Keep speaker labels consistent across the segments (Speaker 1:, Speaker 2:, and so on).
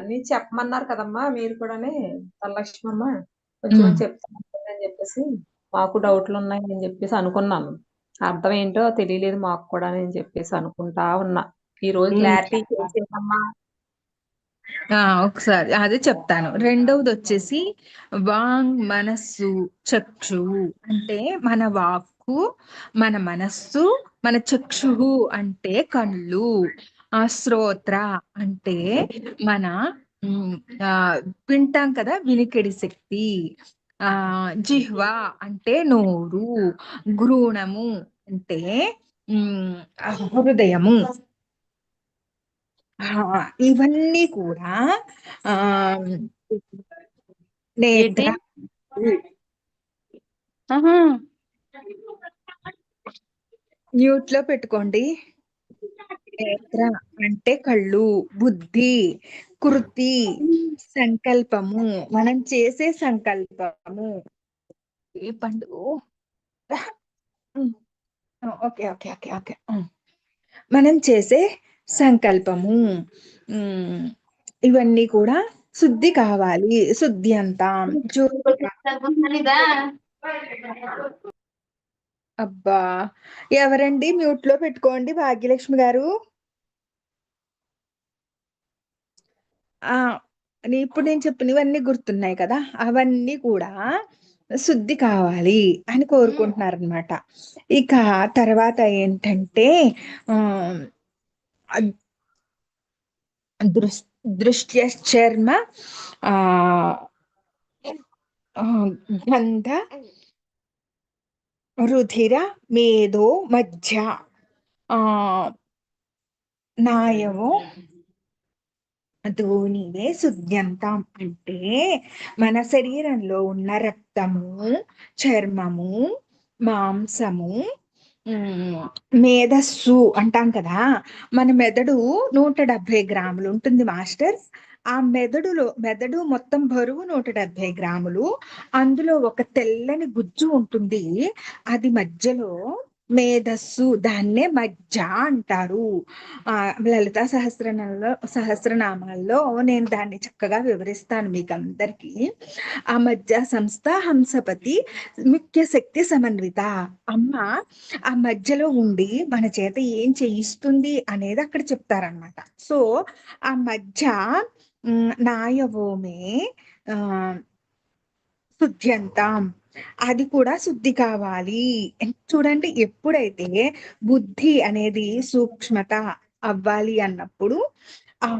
Speaker 1: అన్ని చెప్పమన్నారు కదమ్మా మీరు కూడానే తలలక్ష్మమ్మ కొంచెం. చెప్తాను అని చెప్పేసి మాకు డౌట్లు ఉన్నాయి అని చెప్పేసి అనుకున్నాను. అర్థం ఏంటో తెలియలేదు మాకు కూడా అని చెప్పేసి అనుకుంటా ఉన్నా. ఈ రోజు. క్లారిటీ చేసేసమ్మా
Speaker 2: ఆ ఒకసారి అదే చెప్తాను. రెండవది వచ్చేసి వాంగ్ మనస్సు చక్షువు అంటే మన వాక్కు మన మనస్సు మన చక్షువు అంటే కళ్ళు. ఆ శ్రోత్ర అంటే మన వింటాం కదా వినికిడి శక్తి. ఆ జిహ్వ అంటే నోరు గ్రూణము అంటే హృదయము. ఇవన్నీ కూడా ఆ నేత్ర. మ్యూట్లో పెట్టుకోండి. నేత్ర అంటే కళ్ళు బుద్ధి కృతి సంకల్పము. మనం చేసే సంకల్పము. ఏ పండు? Okay okay okay okay. మనం చేసే సంకల్పము. ఇవన్నీ కూడా శుద్ధి కావాలి. శుద్ధి అంతా. అబ్బా. ఎవరండి? మ్యూట్లో పెట్టుకోండి భాగ్యలక్ష్మి గారు. ఆ నీ- ఇప్పుడు నేను చెప్పినవన్నీ గుర్తున్నాయి కదా అవన్నీ కూడా శుద్ధి కావాలి అని కోరుకుంటున్నారు అనమాట ఇక తర్వాత ఏంటంటే దృష్ దృష్ట్య చర్మ ఆ గంధ రుధిర మేధో మధ్య ఆ నాయము ధోనివే శుద్ధ్యంతం అంటే మన శరీరంలో ఉన్న రక్తము చర్మము మాంసము మేధస్సు అంటాం కదా మన మెదడు నూట డెబ్బై గ్రాములు ఉంటుంది మాస్టర్స్ ఆ మెదడులో మెదడు మొత్తం బరువు నూట డెబ్బై గ్రాములు. అందులో ఒక తెల్లని గుజ్జు ఉంటుంది. అది మధ్యలో మేధస్సు దాన్నే మజ్జ అంటారు. ఆ లలితా సహస్రనామంలో సహస్రనామాల్లో నేను దాన్ని చక్కగా వివరిస్తాను మీకు అందరికీ ఆ మధ్య సంస్థ హంసపతి ముఖ్య శక్తి సమన్విత. అమ్మ ఆ మధ్యలో ఉండి మన చేత ఏం చేయిస్తుంది అనేది అక్కడ చెప్తారనమాట సో ఆ మధ్య నాయవోమే ఆ శుద్ధ్యంతం అది కూడా శుద్ధి కావాలి. చూడండి ఎప్పుడైతే బుద్ధి అనేది సూక్ష్మత అవ్వాలి అన్నప్పుడు ఆ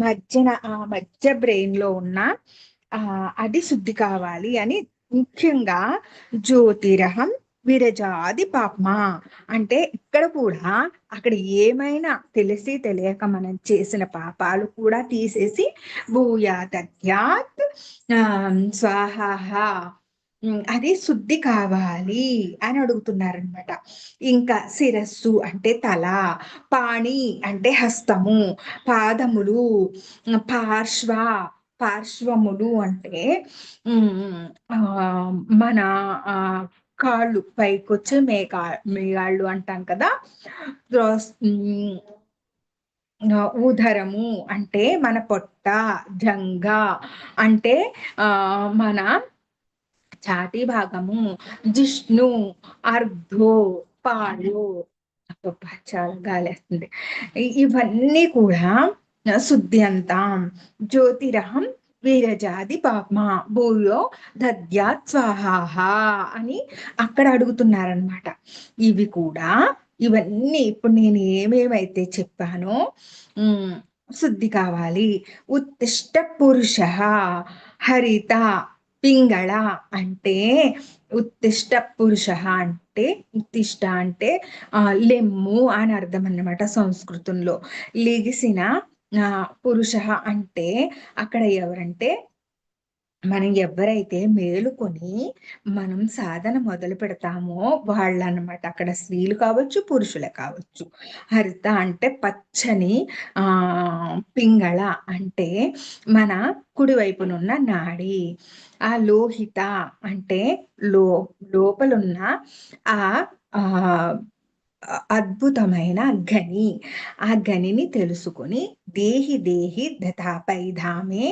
Speaker 2: మధ్యన ఆ మధ్య బ్రెయిన్లో ఉన్న ఆ అది శుద్ధి కావాలి అని ముఖ్యంగా జ్యోతిరహం విరజాది పాపమ అంటే ఇక్కడ కూడా అక్కడ ఏమైనా తెలిసి తెలియక మనం చేసిన పాపాలు కూడా తీసేసి భూయాతద్యాత్ స్వాహ అది శుద్ధి కావాలి అని అడుగుతున్నారనమాట. ఇంకా శిరస్సు అంటే తల పాణి అంటే హస్తము పాదములు పార్శ్వ పార్శ్వములు అంటే మన కాళ్ళు కాళ్ళు పైకొచ్చే మేకా మేగాళ్ళు అంటాం కదా. ఉదరము అంటే మన పొట్ట జంగ అంటే మన ఛాతీ భాగము జిష్ణు అర్ధో పాడు అబ్బబ్బా, చాలా గాలేస్తుంది ఇవన్నీ కూడా శుద్ధి జ్యోతిరహం వీరజాది పాప్మ భూయో దద్యా స్వాహ అని అక్కడ అడుగుతున్నారనమాట ఇవి కూడా ఇవన్నీ ఇప్పుడు నేను ఏమేమైతే చెప్పానో శుద్ధి కావాలి. ఉత్తిష్ట పురుష హరిత పింగళ అంటే ఉత్తిష్ట పురుష అంటే ఉత్తిష్ట అంటే ఆ లెమ్ము అని అర్థం అన్నమాట సంస్కృతంలో. లిగిసిన పురుష అంటే అక్కడ ఎవరంటే మనం ఎవరైతే మేలుకొని మనం సాధన మొదలు పెడతామో వాళ్ళనమాట అక్కడ స్త్రీలు కావచ్చు పురుషులే కావచ్చు. హరిత అంటే పచ్చని ఆ పింగళ అంటే మన కుడివైపునున్న నాడి. ఆ లోహిత అంటే లో లోపలున్న ఆ ఆ అద్భుతమైన గని ఆ గనిని తెలుసుకొని దేహి దేహి దతాపైధామే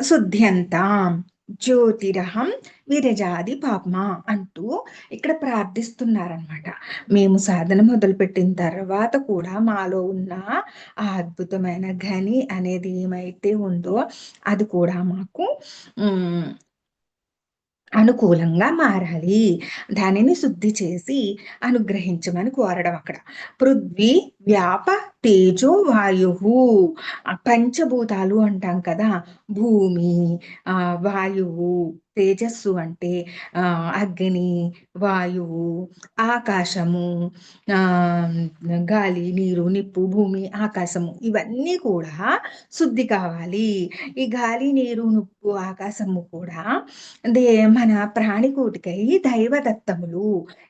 Speaker 2: శుద్ధ్యంతాం. జ్యోతిరహం విరజాది పాపమ అంటూ ఇక్కడ ప్రార్థిస్తున్నారనమాట మేము సాధన మొదలుపెట్టిన తర్వాత కూడా మాలో ఉన్న ఆ అద్భుతమైన ఘని అనేది ఏమైతే ఉందో అది కూడా మాకు అనుకూలంగా మారాలి. దానిని శుద్ధి చేసి అనుగ్రహించమని కోరడం అక్కడ. పృథ్వీ వ్యాప తేజో వాయు పంచభూతాలు అంటాం కదా భూమి వాయువు తేజస్సు అంటే అగ్ని వాయువు ఆకాశము గాలి నీరు నిప్పు భూమి ఆకాశము. ఇవన్నీ కూడా శుద్ధి కావాలి. ఈ గాలి నీరు నిప్పు ఆకాశము కూడా. దే మన ప్రాణికూటికై దైవదత్తములు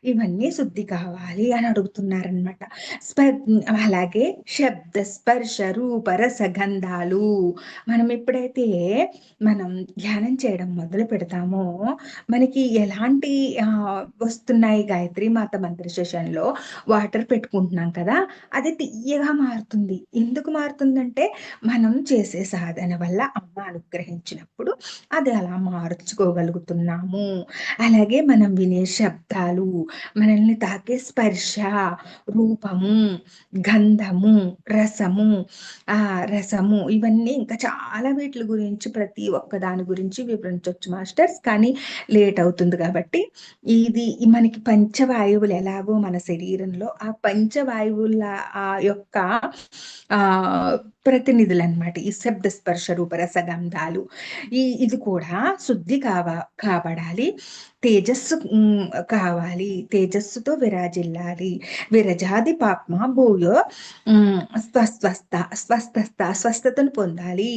Speaker 2: ఇవన్నీ శుద్ధి కావాలి అని అడుగుతున్నారనమాట స్ప అలాగే శబ్ద స్పర్శ రూపరస గంధాలు మనం ఎప్పుడైతే మనం ధ్యానం చేయడం మొదలు పెడతామో మనకి ఎలాంటి వస్తున్నాయి గాయత్రి మాత మంత్ర సెషన్లో వాటర్ పెట్టుకుంటున్నాం కదా అది తీయగా మారుతుంది. ఎందుకు మారుతుందంటే మనం చేసే సాధన వల్ల అమ్మ అనుగ్రహించినప్పుడు అది అలా మార్చుకోగలుగుతున్నాము. అలాగే మనం వినే శబ్దాలు మనల్ని తాకే స్పర్శ రూపము గంధము రసము ఆ రసము ఇవన్నీ ఇంకా చాలా వీటి గురించి ప్రతి ఒక్క దాని గురించి వివరించవచ్చు మాస్టర్స్ కానీ లేట్ అవుతుంది కాబట్టి ఇది మనకి పంచవాయువులు ఎలాగో మన శరీరంలో ఆ పంచవాయువుల ఆ యొక్క ఆ ప్రతినిధులు అనమాట ఈ శబ్ద స్పర్శ రూపరసగంధాలు ఈ ఇది కూడా శుద్ధి కావ కాబడాలి. తేజస్సు కావాలి. తేజస్సుతో విరాజిల్లాలి. విరజాది పాప్మ భూయో స్వస్వస్థ స్వస్థ స్వస్థతను పొందాలి.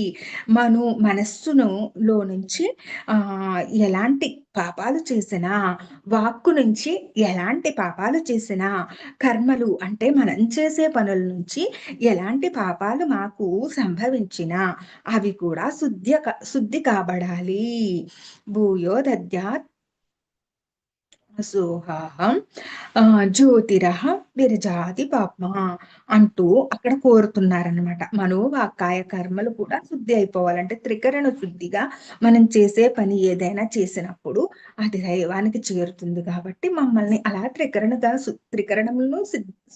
Speaker 2: మను మనస్సును లో నుంచి ఎలాంటి పాపాలు చేసినా వాక్కు నుంచి ఎలాంటి పాపాలు చేసినా కర్మలు అంటే మనం చేసే పనుల నుంచి ఎలాంటి పాపాలు మాకు సంభవించినా అవి కూడా శుద్ధి శుద్ధి కాబడాలి. భూయో దద్యాత్ సోహాహం జ్యోతిర విరజాతి పాప అంటూ అక్కడ కోరుతున్నారనమాట మనోవాకాయ కర్మలు కూడా శుద్ధి అయిపోవాలంటే త్రికరణ శుద్ధిగా మనం చేసే పని ఏదైనా చేసినప్పుడు అది దైవానికి చేరుతుంది కాబట్టి మమ్మల్ని అలా త్రికరణగా త్రికరణములను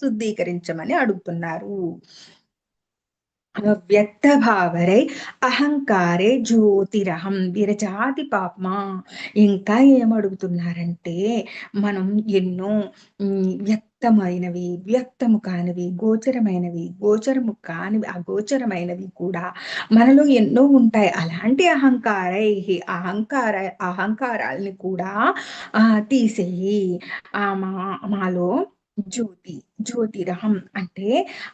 Speaker 2: శుద్ధీకరించమని అడుగుతున్నారు. వ్యక్తభావరై అహంకారే జ్యోతిరహం విరజాతి పాపమా ఇంకా ఏమడుగుతున్నారంటే మనం ఎన్నో వ్యక్తమైనవి వ్యక్తము కానివి గోచరమైనవి గోచరము కానివి అగోచరమైనవి కూడా మనలో ఎన్నో ఉంటాయి. అలాంటి అహంకారై అహంకార అహంకారాలని కూడా తీసేయి. ఆ మా మాలో జ్యోతి జ్యోతిరహం అంటే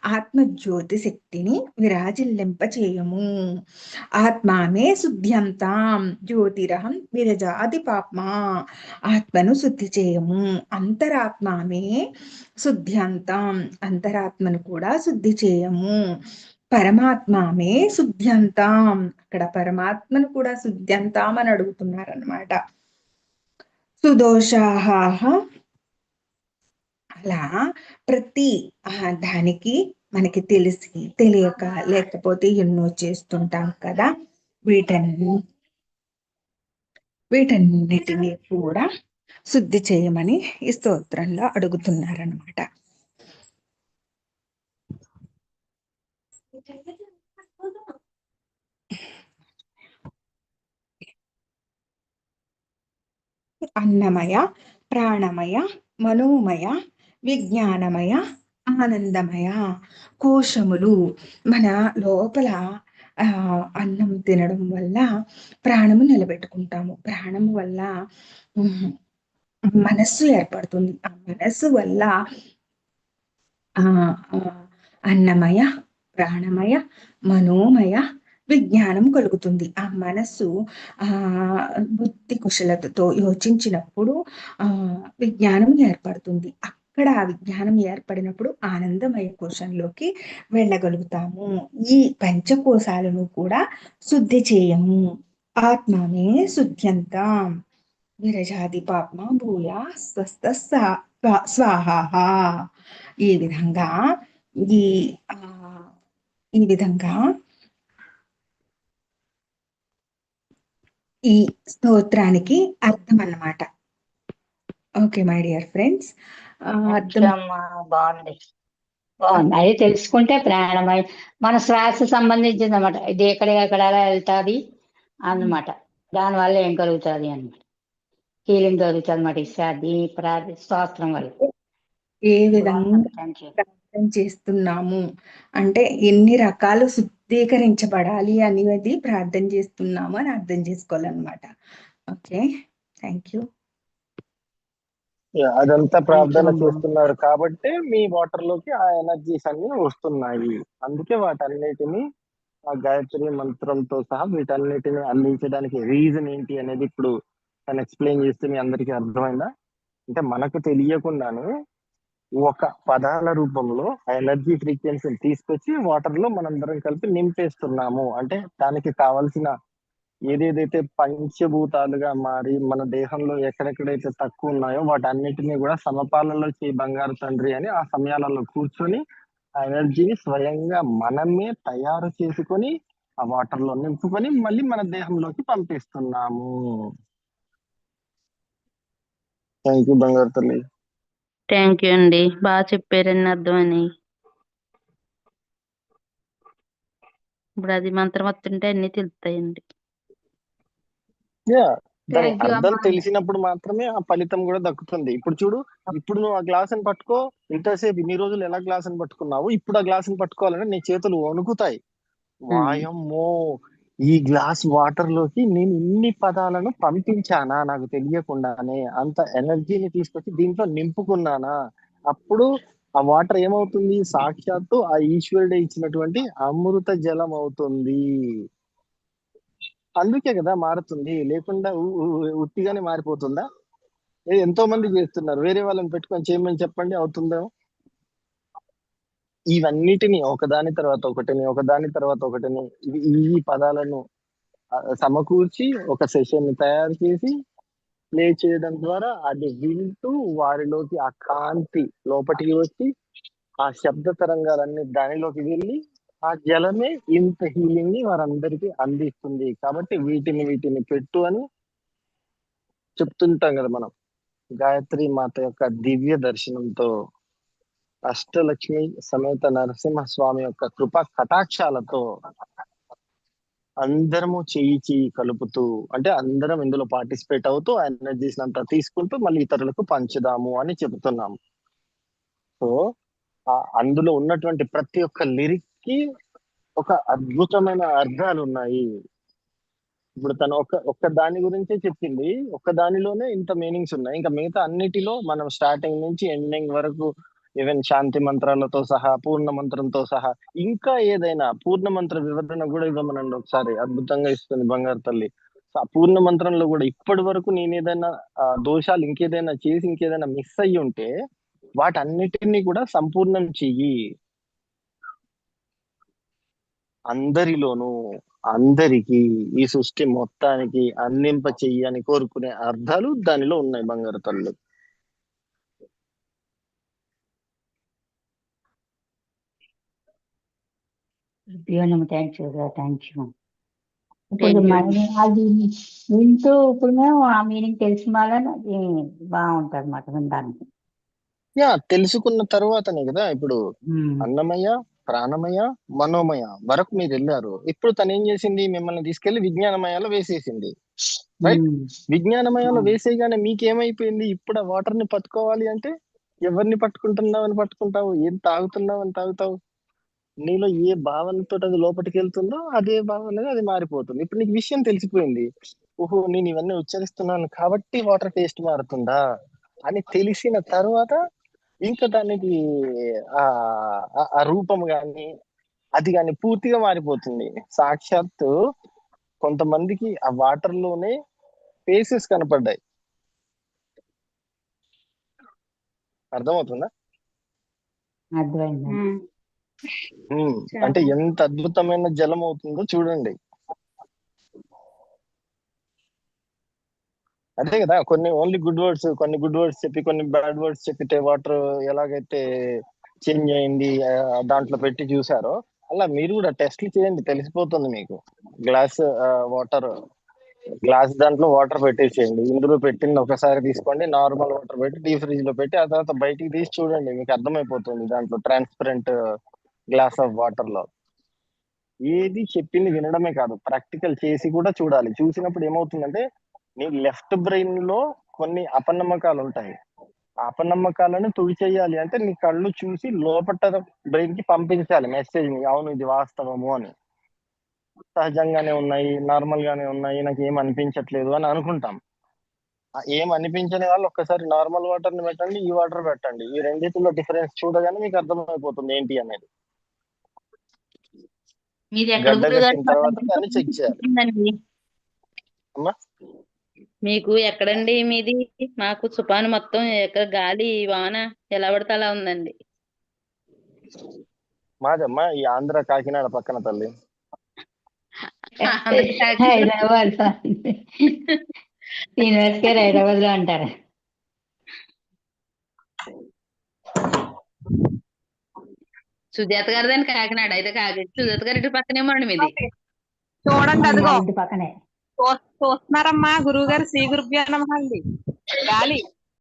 Speaker 2: ఆత్మ జ్యోతి శక్తిని విరాజిల్లింప చేయము ఆత్మామే శుద్ధ్యంతాం జ్యోతిరహం విరజాది పాప్మా. ఆత్మను శుద్ధి చేయము. అంతరాత్మామే శుద్ధ్యంతాం అంతరాత్మను కూడా శుద్ధి చేయము. పరమాత్మామే శుద్ధ్యంతాం. అక్కడ పరమాత్మను కూడా శుద్ధ్యంతాం అని అడుగుతున్నారనమాట సుదోషాహ అలా ప్రతి దానికి మనకి తెలిసి తెలియక లేకపోతే ఎన్నో చేస్తుంటాం కదా. వీటన్ని వీటన్నిటినీ కూడా శుద్ధి చేయమని ఈ స్తోత్రంలో అడుగుతున్నారనమాట అన్నమయ ప్రాణమయ మనోమయ విజ్ఞానమయ ఆనందమయ కోశములు మన లోపల అన్నం తినడం వల్ల ప్రాణము నిలబెట్టుకుంటాము. ప్రాణము వల్ల మనస్సు ఏర్పడుతుంది. ఆ మనస్సు వల్ల ఆ అన్నమయ ప్రాణమయ మనోమయ విజ్ఞానం కలుగుతుంది. ఆ మనస్సు ఆ బుద్ధి కుశలతతో యోచించినప్పుడు ఆ విజ్ఞానం ఏర్పడుతుంది. అక్కడ ఆ విజ్ఞానం ఏర్పడినప్పుడు ఆనందమయ కోశంలోకి వెళ్ళగలుగుతాము. ఈ పంచకోశాలను కూడా శుద్ధి చేయము. ఆత్మనే శుద్ధ్యంతం. విరజాది పాప్మ భూయా స్వస్థ స్వా- స్వాహ ఈ విధంగా ఈ ఈ విధంగా ఈ స్తోత్రానికి అర్థం అన్నమాట ఓకే మై డియర్ ఫ్రెండ్స్.
Speaker 3: బాగుంది. బాగుంది. అది తెలుసుకుంటే ప్రాణమై మన శ్వాస సంబంధించింది అనమాట ఇది ఎక్కడ ఎక్కడ వెళ్తాది అన్నమాట. దానివల్ల ఏం కలుగుతుంది అన్నమాట. హీలింగ్ కలుగుతుంది అనమాట ఈ ఈ ప్రార్థ స్తోత్రం వల్ల.
Speaker 2: ఏ విధంగా చేస్తున్నాము? అంటే ఎన్ని రకాలు శుద్ధీకరించబడాలి అనేది ప్రార్థన చేస్తున్నాము అని అర్థం చేసుకోవాలన్నమాట. ఓకే. Thank you.
Speaker 4: అదంతా ప్రార్థన. చేస్తున్నారు కాబట్టి మీ వాటర్లోకి ఆ ఎనర్జీస్ అన్ని వస్తున్నాయి అందుకే వాటన్నిటిని ఆ గాయత్రి మంత్రంతో సహా వీటన్నిటిని అందించడానికి రీజన్ ఏంటి అనేది ఇప్పుడు తను ఎక్స్ప్లెయిన్ చేస్తే మీ అందరికీ అర్థమైందా అంటే మనకు తెలియకుండానే ఒక పదాల రూపంలో ఆ ఎనర్జీ ఫ్రీక్వెన్సీని తీసుకొచ్చి వాటర్లో మనందరం కలిపి నింపేస్తున్నాము అంటే దానికి కావాల్సిన ఏదేదైతే పంచభూతాలుగా మారి మన దేహంలో ఎక్కడెక్కడైతే తక్కువ ఉన్నాయో వాటన్నిటినీ కూడా సమపాలలో చేయి బంగారు తండ్రి అని ఆ సమయాలలో కూర్చొని ఆ ఎనర్జీని స్వయంగా మనమే తయారు చేసుకొని ఆ వాటర్లో నింపుకొని మళ్ళీ మన దేహంలోకి పంపిస్తున్నాము. థ్యాంక్ యూ బంగారు తల్లి.
Speaker 5: థ్యాంక్ యూ అండి. బాగా చెప్పారండి అర్థమని ఇప్పుడు అది మంత్రం వస్తుంటే అన్ని తెలుస్తాయండి.
Speaker 4: దాని అర్థం
Speaker 1: అమ్మా.
Speaker 4: తెలిసినప్పుడు మాత్రమే ఆ ఫలితం కూడా దక్కుతుంది. ఇప్పుడు చూడు ఇప్పుడు నువ్వు ఆ గ్లాసుని పట్టుకో ఇంతసేపు ఇన్ని రోజులు ఎలా గ్లాసుని పట్టుకున్నావు ఇప్పుడు ఆ గ్లాసుని పట్టుకోవాలంటే నీ చేతులు వణుకుతాయి. వాయమ్మో! ఈ గ్లాస్ వాటర్లోకి నేను ఇన్ని పదాలను పంపించానా నాకు తెలియకుండానే? అంత ఎనర్జీని తీసుకొచ్చి దీంట్లో నింపుకున్నానా? అప్పుడు ఆ వాటర్ ఏమవుతుంది? సాక్షాత్తు ఆ ఈశ్వరుడే ఇచ్చినటువంటి అమృత జలం అవుతుంది. అందుకే కదా మారుతుంది. లేకుండా ఉట్టిగానే మారిపోతుందా? ఎంతో మంది చేస్తున్నారు. వేరే వాళ్ళని పెట్టుకొని చేయమని చెప్పండి అవుతుందో? ఇవన్నిటిని ఒకదాని తర్వాత ఒకటిని ఒకదాని తర్వాత ఒకటిని ఈ పదాలను సమకూర్చి ఒక సెషన్ తయారు చేసి ప్లే చేయడం ద్వారా అది వింటూ వారిలోకి ఆ కాంతి లోపటికి వచ్చి ఆ శబ్ద తరంగాలన్నీ దానిలోకి వెళ్ళి ఆ జలమే ఇంత హీలింగ్ని వారందరికీ అందిస్తుంది. కాబట్టి వీటిని వీటిని పెట్టు అని చెప్తుంటాం కదా మనం. గాయత్రి మాత యొక్క దివ్య దర్శనంతో అష్టలక్ష్మి సమేత నరసింహస్వామి యొక్క కృప కటాక్షాలతో అందరము చేయి చేయి కలుపుతూ అంటే అందరం ఇందులో పార్టిసిపేట్ అవుతూ ఎనర్జీస్ అంతా తీసుకుంటూ మళ్ళీ ఇతరులకు పంచుదాము అని చెబుతున్నాము సో అందులో ఉన్నటువంటి ప్రతి ఒక్క లిరిక్ కి ఒక అద్భుతమైన అర్థాలు ఉన్నాయి. ఇప్పుడు తను ఒక ఒక్క దాని గురించే చెప్పింది. ఒక్క దానిలోనే ఇంత మీనింగ్స్ ఉన్నాయి. ఇంకా మిగతా అన్నిటిలో మనం స్టార్టింగ్ నుంచి ఎండింగ్ వరకు ఈవెన్ శాంతి మంత్రాలతో సహా పూర్ణ మంత్రంతో సహా ఇంకా ఏదైనా పూర్ణ మంత్ర వివరణ కూడా ఇవ్వమనండి ఒకసారి. అద్భుతంగా ఇస్తుంది బంగారు తల్లి. ఆ పూర్ణ మంత్రంలో కూడా ఇప్పటి వరకు నేను ఏదైనా దోషాలు ఇంకేదైనా చేసి ఇంకేదైనా మిస్ అయ్యి ఉంటే వాటన్నిటిని కూడా సంపూర్ణం చెయ్యి. అందరిలోనూ అందరికి ఈ సృష్టి మొత్తానికి అందింప చెయ్యి అని కోరుకునే అర్థాలు దానిలో ఉన్నాయి బంగారు తల్లి.
Speaker 3: థ్యాంక్ యూ థ్యాంక్ యూ ఇప్పుడు అది వింటూ ఇప్పుడు మేము ఆ మీనింగ్ తెలిసిన వాళ్ళని అది బాగుంటుంది అన్నమాట వినడానికి.
Speaker 4: యా తెలుసుకున్న తర్వాతనే కదా ఇప్పుడు.
Speaker 3: ఉమ్.
Speaker 4: ప్రాణమయ మనోమయ వరకు మీరు వెళ్ళారు. ఇప్పుడు తను ఏం చేసింది? మిమ్మల్ని తీసుకెళ్ళి విజ్ఞానమయాలో వేసేసింది. Right?
Speaker 3: ఉమ్.
Speaker 4: విజ్ఞానమయాలో
Speaker 3: Hmm.
Speaker 4: వేసేయగానే మీకేమైపోయింది? ఇప్పుడు ఆ వాటర్ని పట్టుకోవాలి అంటే ఎవరిని పట్టుకుంటున్నావు అని పట్టుకుంటావు? ఏం తాగుతున్నావు అని తాగుతావు? నీలో ఏ భావనతో అది లోపలికి వెళ్తుందో అదే భావన అది మారిపోతుంది. ఇప్పుడు నీకు విషయం తెలిసిపోయింది. ఓహో నేను ఇవన్నీ ఉచ్చరిస్తున్నాను కాబట్టి వాటర్ టేస్ట్ మారుతుందా? అని తెలిసిన తర్వాత ఇంకా దానికి ఆ రూపం గాని అది గాని పూర్తిగా మారిపోతుంది. సాక్షాత్తు కొంతమందికి ఆ వాటర్లోనే ఫేసెస్ కనపడ్డాయి. అర్థమవుతుందా? అంటే ఎంత అద్భుతమైన జలం అవుతుందో చూడండి. అదే కదా కొన్ని ఓన్లీ గుడ్ వర్డ్స్ కొన్ని గుడ్ వర్డ్స్ చెప్పి కొన్ని బ్యాడ్ వర్డ్స్ చెప్పితే వాటర్ ఎలాగైతే చేంజ్ అయింది దాంట్లో పెట్టి చూసారో అలా మీరు కూడా టెస్ట్లు చేయండి తెలిసిపోతుంది మీకు. గ్లాస్ వాటర్ గ్లాస్ దాంట్లో వాటర్ పెట్టేసేయండి. ఇందులో పెట్టింది ఒకసారి తీసుకోండి నార్మల్ వాటర్ పెట్టి డీ ఫ్రిడ్జ్లో పెట్టి ఆ తర్వాత బయటికి తీసి చూడండి మీకు అర్థమైపోతుంది దాంట్లో ట్రాన్స్పరెంట్ గ్లాస్ ఆఫ్ వాటర్లో. ఏది చెప్పింది వినడమే కాదు ప్రాక్టికల్ చేసి కూడా చూడాలి. చూసినప్పుడు ఏమవుతుందంటే నీ లెఫ్ట్ బ్రెయిన్లో కొన్ని అపనమ్మకాలు ఉంటాయి. అపనమ్మకాలను తుడిచేయాలి అంటే నీ కళ్ళు చూసి లోపల బ్రెయిన్కి పంపించాలి మెసేజ్ని. అవును ఇది వాస్తవము అని. సహజంగానే ఉన్నాయి నార్మల్ గానే ఉన్నాయి నాకు ఏం అనిపించట్లేదు అని అనుకుంటాం. ఏం అనిపించని వాళ్ళు ఒక్కసారి నార్మల్ వాటర్ని పెట్టండి ఈ వాటర్ పెట్టండి. ఈ రెండింటిలో డిఫరెన్స్ చూడగానే మీకు అర్థమైపోతుంది ఏంటి అనేది. చెక్ చేయాలి.
Speaker 5: మీకు ఎక్కడండి మీది? మాకు తుఫాను మొత్తం ఎక్కడ గాలి వాన ఎలా పడితే అలా ఉందండి.
Speaker 4: మాదమ్మా ఈ ఆంధ్ర కాకినాడ పక్కన తల్లి.
Speaker 3: హైదరాబాద్ యూనివర్సిటీ గారు హైదరాబాద్లో అంటారు.
Speaker 5: సుజాత గారిదని కాకినాడ? అయితే కాకి సుజాత గారి ఇంటి పక్కనేమో అండి మీది.
Speaker 1: చూడండి
Speaker 3: పక్కనే.
Speaker 1: చూస్తున్నారమ్మా గురువు గారు శ్రీ గురుభ్యో నమః అండి. గాలి.